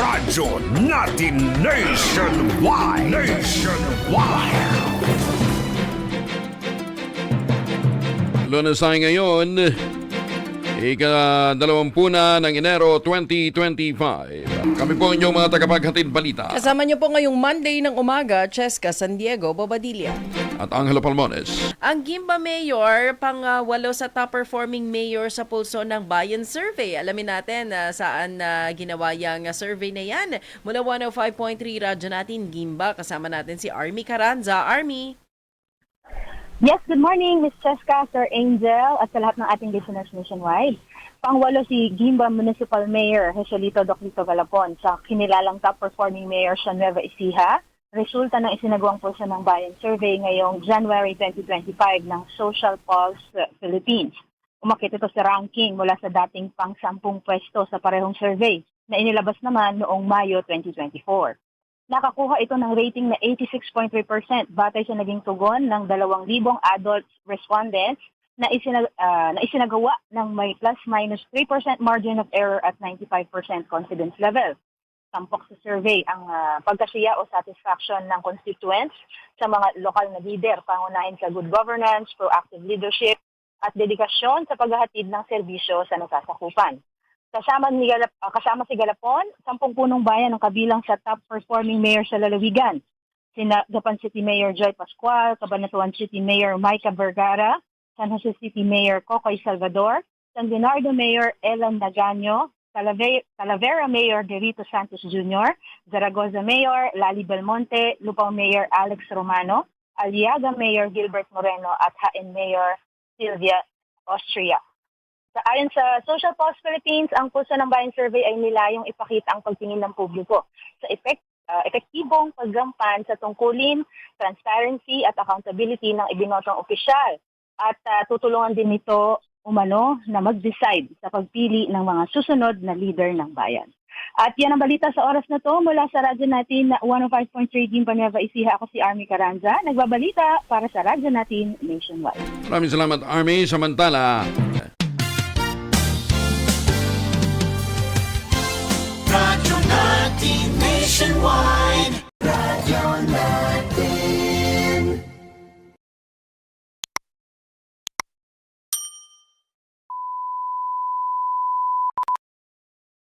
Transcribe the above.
Radyo natin nationwide. Nationwide. Lunes ay ngayon, ika-dalawampu na ng Enero 2025. Kami po ang inyong mga tagapaghatid balita Kasama niyo po ngayong Monday ng umaga, Cheska San Diego, Bobadilla. at Angelo Palmones. Ang Gimba Mayor, pang-walo sa top-performing mayor sa pulso ng Bayan Survey. Alamin natin na saan na ginawa yung ah, survey na yan. Mula 105.3 radyo natin, Gimba. Kasama natin si Army Caranza. Army! Yes, good morning, Ms. Cheska, Sir Angel, at sa lahat ng ating listeners nationwide. Pangwalo si Gimba Municipal Mayor Jesolito Doclito Galapon sa kinilalang top-performing mayor sa Nueva Ecija. Resulta ng isinagawang pulso ng Bayan Survey ngayong January 2025 ng Social Pulse Philippines. Umakit ito sa ranking mula sa dating pang-sampung pwesto sa parehong survey na inilabas naman noong Mayo 2024. Nakakuha ito ng rating na 86.3% batay sa naging tugon ng 2,000 adult respondents na, isinag, ah, na isinagawa ng may plus-minus 3% margin of error at 95% confidence level. Tampok sa survey ang ah, pagkasiya o satisfaction ng constituents sa mga lokal na leader, pangunahin sa good governance, proactive leadership, at dedikasyon sa paghahatid ng serbisyo sa nasasakupan. Kasama, ni Galap, ah, kasama si Galapon, sampung punong bayan ang kabilang sa top performing mayor sa lalawigan. Sina Gapan City Mayor Joy Pascual, Cabanatuan City Mayor Micah Vergara, San Jose City Mayor Cocoy Salvador, San Bernardo Mayor Elan Nagaño, Talavera, Talavera Mayor Derito Santos Jr., Zaragoza Mayor Lali Belmonte, Lupao Mayor Alex Romano, Aliaga Mayor Gilbert Moreno at Hain Mayor Sylvia Austria. Sa ayon sa Social Pulse Philippines, ang pulso ng Bayan Survey ay nilayong ipakita ang pagtingin ng publiko sa effect, ah, epektibong paggampan sa tungkulin, transparency at accountability ng ibinotong opisyal. At ah, tutulungan din nito umano na mag-decide sa pagpili ng mga susunod na leader ng bayan. At yan ang balita sa oras na to mula sa radyo natin na 105.3 Gimba Nueva Ecija. Ako si Army Caranza, nagbabalita para sa radyo natin nationwide. Maraming salamat, Army. Samantala, nationwide